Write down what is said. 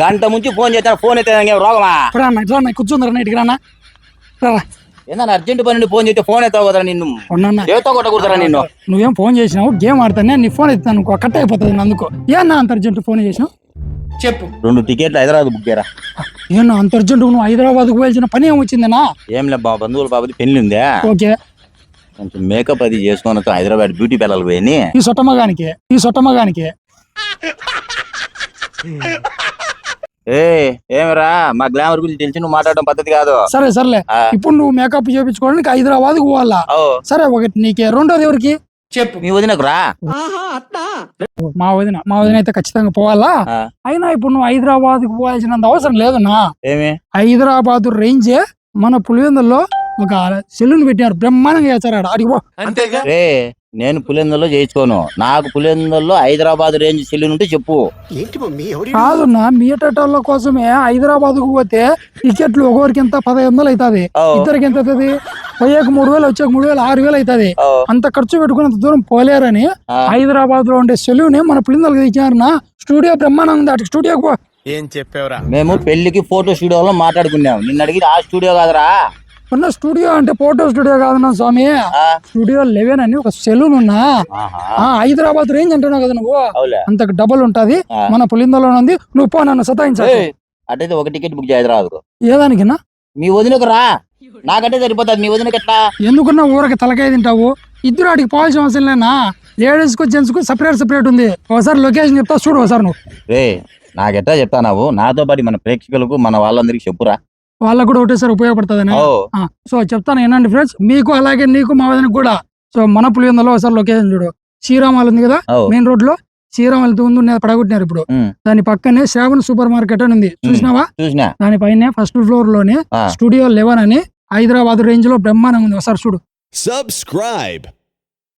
గంట ముంచి ఫోన్ చేస్తాను ఫోన్ అయితే రోగమా? రా అన్న ఇట్లా అన్న కూర్చుందరా నైట్కి రానా ఏదన్నా అర్జెంట్ పని నుండి ఫోన్ చేస్తే ఫోన్ ఎత్తావు కదరా నిన్ను? ఏతో కొట్టకూడదురా నిన్ను. నువ్వేం ఫోన్ చేసినావు గేమ్ ఆడతానే నీ ఫోన్ ఎత్తాను అనుకో కట్ అయిపోతుంది అందుకో. ఏనా అంత అర్జెంట్ ఫోన్ చేసినావు? రెండు టికెట్లు హైదరాబాద్ బుక్ చేయరా? ఏనా అంత అర్జెంట్ నువ్వు హైదరాబాద్కు పోయాల్సిన పని ఏం వచ్చిందనా ఏం లే మా బంధువుల బాబుది పెళ్ళి ఉందే. ఓకే. కొంచెం మేకప్ అది చేసుకొని హైదరాబాద్ బ్యూటీ పిల్లలు పోయి ఈ సొట్టమగానికి ఈ సొట్టమగానికి. ఏ ఏమిరా? మా గ్లామర్ గురించి తెలిసి నువ్వు మాట్లాడడం పద్ధతి కాదు. సరే సర్లే. ఇప్పుడు నువ్వు మేకప్ చేయించుకోవడానికి హైదరాబాద్కు పోవాలా? సరే ఒకటి నీకే. రెండోది ఎవరికి? మీ వదినకు రా. మా వదిన మా వదిన అయితే ఖచ్చితంగా పోవాలా. అయినా ఇప్పుడు నువ్వు హైదరాబాద్కు పోవాల్సినంత అవసరం లేదన్నా ఏమి? హైదరాబాద్ రేంజే మన పులివెందుల్లో ఒక సెలూన్ పెట్టారు బ్రహ్మాండంగా చేశారు ఆడ అడిగి పో. రే నేను పులిందల్లో చేయించుకోను. నాకు పులిందల్లో హైదరాబాద్ రేంజ్ సెల్లున్ ఉంటే చెప్పు. కాదన్నా మీటర్ల కోసమే హైదరాబాద్కు పోతే టికెట్లు ఒకరికి ఎంత? పదహైదు వందలు అవుతుంది. ఇద్దరికి ఎంత అవుతుంది? పోయేకి మూడు వేలు వచ్చాక మూడు వేలు ఆరు వేలు అవుతుంది. అంత ఖర్చు పెట్టుకున్నంత దూరం పోలేరని. హైదరాబాద్లో ఉండే సెలూని మన పిల్లలకి తెచ్చారన్నా స్టూడియో బ్రహ్మాండం ఉంది అటు స్టూడియోకి పో. ఏం చెప్పావురా? మేము పెళ్ళికి ఫోటో స్టూడియోలో మాట్లాడుకున్నాం. నిన్న అడిగి ఆ స్టూడియో కాదురా. ఉన్న స్టూడియో అంటే ఫోటో స్టూడియో కాదన్నా స్వామి. స్టూడియో లెవెన్ అని ఒక సెలూన్ ఉన్నా. హైదరాబాద్ రేంజ్ అంటున్నావు కదా నువ్వు. అంతకు డబల్ ఉంటది. మన పులిందలో ఉంది. నువ్వు పో నన్ను సతాయించాలి అటైతే ఒక టికెట్ బుక్ హైదరాబాద్ ఏదానికినా? మీ వదినకు రా. నాకంటే సరిపోతుంది. మీ వదినకి ఎట్లా? ఎందుకున్నా ఊరకి తలకాయ తింటావు? ఇద్దరు ఆడికి పోవాల్సిన అవసరం లేనా? లేడీస్కు జెంట్స్కు సపరేట్ సపరేట్ ఉంది. ఒకసారి లొకేషన్ చెప్తా చూడు ఒకసారి నువ్వు. రే నాకెట్టా చెప్తానావు? నాతో పాటు మన ప్రేక్షకులకు మన వాళ్ళందరికీ చెప్పురా. వాళ్ళకు కూడా ఒకటేసారి ఉపయోగపడుతుందని. ఓ. సో చెప్తాను ఏనండి ఫ్రెండ్స్. మీకు అలాగే నీకు మా వదినకు కూడా సో మన పులివెందులో ఒకసారి లొకేషన్ చూడు. శ్రీరామాలు ఉంది కదా మెయిన్ రోడ్లో శ్రీరామాలు ఉన్నది పడగొట్టినారు ఇప్పుడు. దాని పక్కనే శ్రావణ్ సూపర్ మార్కెట్ అని ఉంది. చూసినావా? చూసినా. దానిపైనే ఫస్ట్ ఫ్లోర్లోనే. స్టూడియో లెవెన్ అని హైదరాబాద్ రేంజ్లో బ్రహ్మాండంగా ఉంది. ఒకసారి చూడు. Subscribe.